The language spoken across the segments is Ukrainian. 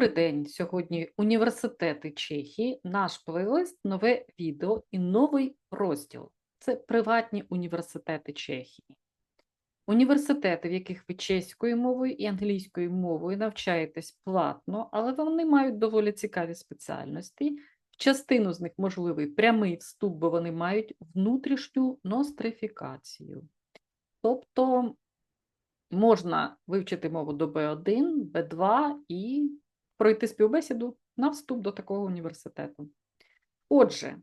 Добрий день! Сьогодні університети Чехії, наш плейлист, нове відео і новий розділ. Це приватні університети Чехії. Університети, в яких ви чеською мовою і англійською мовою навчаєтесь платно, але вони мають доволі цікаві спеціальності. В частину з них можливий прямий вступ, бо вони мають внутрішню нострифікацію. Тобто можна вивчити мову до B1, B2 і пройти співбесіду на вступ до такого університету. Отже,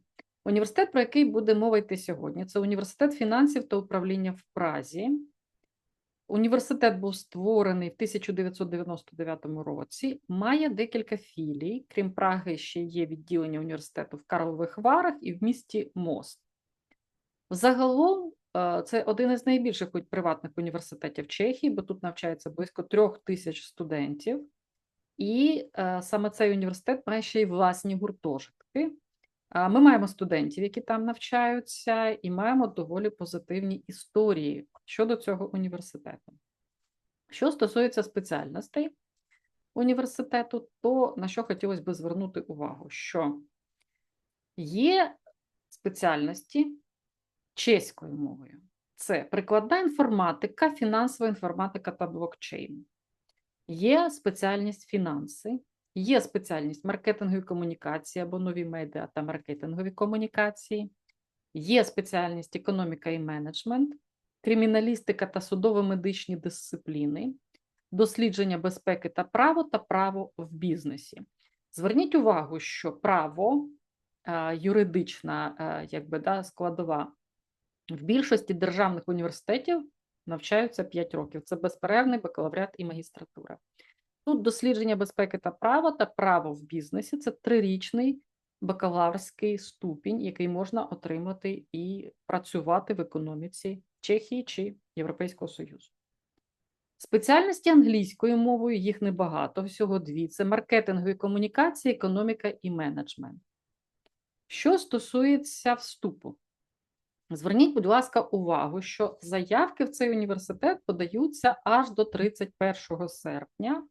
університет, про який буде мова йти сьогодні, це університет фінансів та управління в Празі. Університет був створений в 1999 році, має декілька філій. Крім Праги, ще є відділення університету в Карлових Варах і в місті Мост. Загалом Е, це один із найбільших приватних університетів Чехії, бо тут навчається близько трьох тисяч студентів, і е, саме цей університет має ще й власні гуртожитки. Ми маємо студентів, які там навчаються, і маємо доволі позитивні історії щодо цього університету. Що стосується спеціальностей університету, то на що хотілося б звернути увагу, що є спеціальності, чеською мовою. Це прикладна інформатика, фінансова інформатика та блокчейн. Є спеціальність фінанси, є спеціальність маркетингові комунікації або нові медіа та маркетингові комунікації, є спеціальність економіка і менеджмент, криміналістика та судово-медичні дисципліни, дослідження безпеки та право та право в бізнесі. Зверніть увагу, що право, юридична якби, да, складова в більшості державних університетів навчаються 5 років. Це безперервний бакалавріат і магістратура. Тут дослідження безпеки та права та право в бізнесі це трирічний бакалаврський ступінь, який можна отримати і працювати в економіці Чехії чи Європейського Союзу. Спеціальності англійською мовою їх небагато, всього дві: це маркетингові комунікації, економіка і менеджмент. Що стосується вступу, Зверніть, будь ласка, увагу, що заявки в цей університет подаються аж до 31 серпня.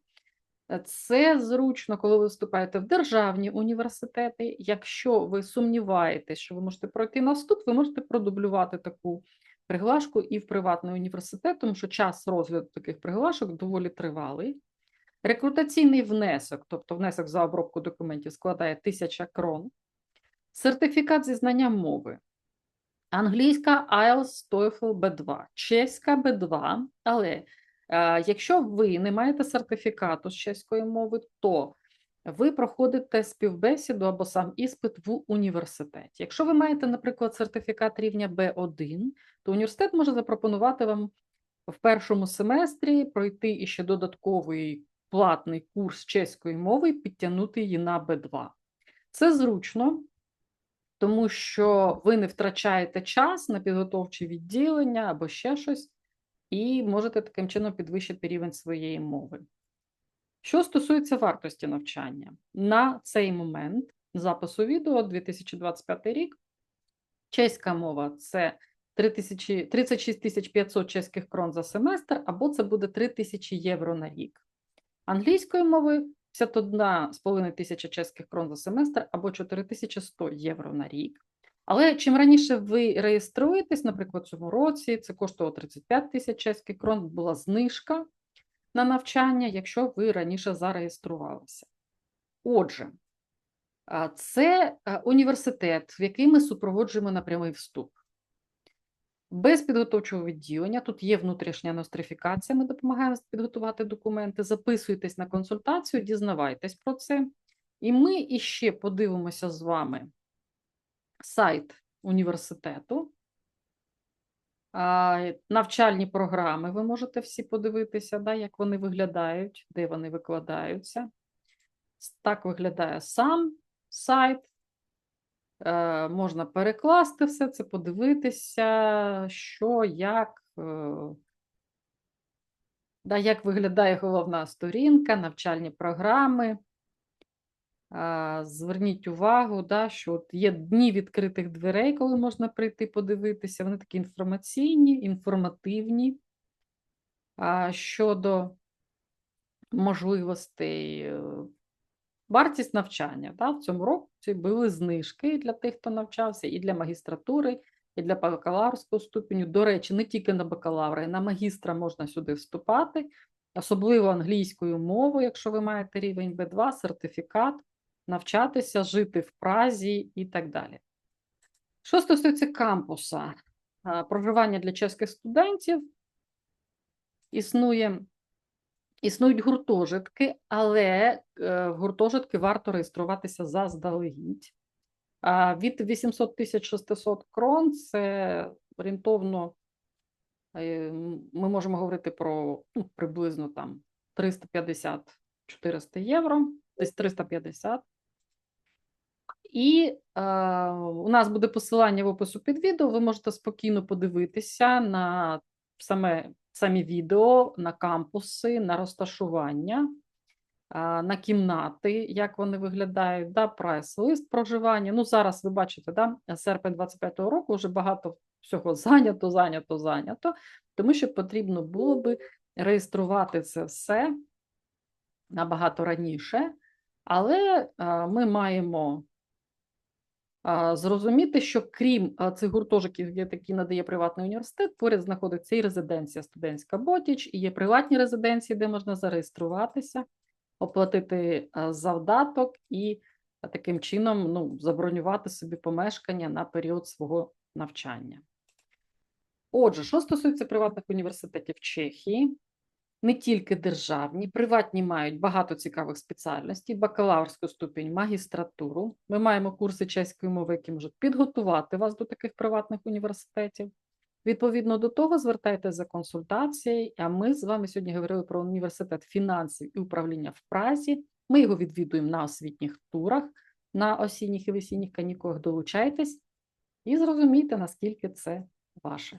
Це зручно, коли ви вступаєте в державні університети. Якщо ви сумніваєтесь, що ви можете пройти на вступ, ви можете продублювати таку приглашку і в приватний університет, тому що час розгляду таких приглашок доволі тривалий. Рекрутаційний внесок, тобто внесок за обробку документів, складає 1000 крон. Сертифікат зі знання мови Англійська IELTS TOEFL B2, чеська B2, але е, якщо ви не маєте сертифікату з чеської мови, то ви проходите співбесіду або сам іспит в університеті. Якщо ви маєте, наприклад, сертифікат рівня B1, то університет може запропонувати вам в першому семестрі пройти іще додатковий платний курс чеської мови і підтягнути її на B2. Це зручно тому що ви не втрачаєте час на підготовчі відділення або ще щось, і можете таким чином підвищити рівень своєї мови. Що стосується вартості навчання, на цей момент запису відео 2025 рік, чеська мова це 36 500 чеських крон за семестр, або це буде 3 тисячі євро на рік. Англійською мовою 51,5 тисяча чеських крон за семестр або 4100 євро на рік. Але чим раніше ви реєструєтесь, наприклад, в цьому році це коштувало 35 тисяч чеських крон, була знижка на навчання, якщо ви раніше зареєструвалися. Отже, це університет, в який ми супроводжуємо на прямий вступ. Без підготовчого відділення тут є внутрішня нострифікація, ми допомагаємо підготувати документи, записуйтесь на консультацію, дізнавайтесь про це. І ми іще подивимося з вами сайт університету. Навчальні програми ви можете всі подивитися, да, як вони виглядають, де вони викладаються. Так виглядає сам сайт. Е, можна перекласти все це, подивитися, що, як, е, да, як виглядає головна сторінка, навчальні програми. Зверніть увагу, да, що от є дні відкритих дверей, коли можна прийти подивитися. Вони такі інформаційні, інформативні щодо можливостей е, Вартість навчання. Да? В цьому році були знижки для тих, хто навчався, і для магістратури, і для бакалаврського ступеню. До речі, не тільки на бакалавра, і на магістра можна сюди вступати, особливо англійською мовою, якщо ви маєте рівень B2, сертифікат, навчатися, жити в Празі і так далі. Що стосується кампуса, проживання для чеських студентів, існує, існують гуртожитки, але е, в гуртожитки варто реєструватися заздалегідь. Від 800 тисяч 600 крон це орієнтовно, е, ми можемо говорити про ну, приблизно там 350-400 євро, десь 350. І е, у нас буде посилання в опису під відео. Ви можете спокійно подивитися на саме, самі відео, на кампуси, на розташування, на кімнати, як вони виглядають, да, прайс-лист проживання. Ну, зараз ви бачите, да, серпень 25-го року вже багато всього зайнято, зайнято, зайнято, тому що потрібно було би реєструвати це все набагато раніше, але ми маємо зрозуміти, що крім цих гуртожитків, які надає приватний університет, поряд знаходиться і резиденція студентська Ботіч, і є приватні резиденції, де можна зареєструватися, оплатити завдаток і таким чином ну, забронювати собі помешкання на період свого навчання. Отже, що стосується приватних університетів Чехії, не тільки державні, приватні мають багато цікавих спеціальностей, бакалаврську ступінь, магістратуру. Ми маємо курси чеської мови, які можуть підготувати вас до таких приватних університетів. Відповідно до того, звертайтеся за консультацією. А ми з вами сьогодні говорили про університет фінансів і управління в Празі. Ми його відвідуємо на освітніх турах, на осінніх і весінніх канікулах. Долучайтесь і зрозумійте, наскільки це ваше.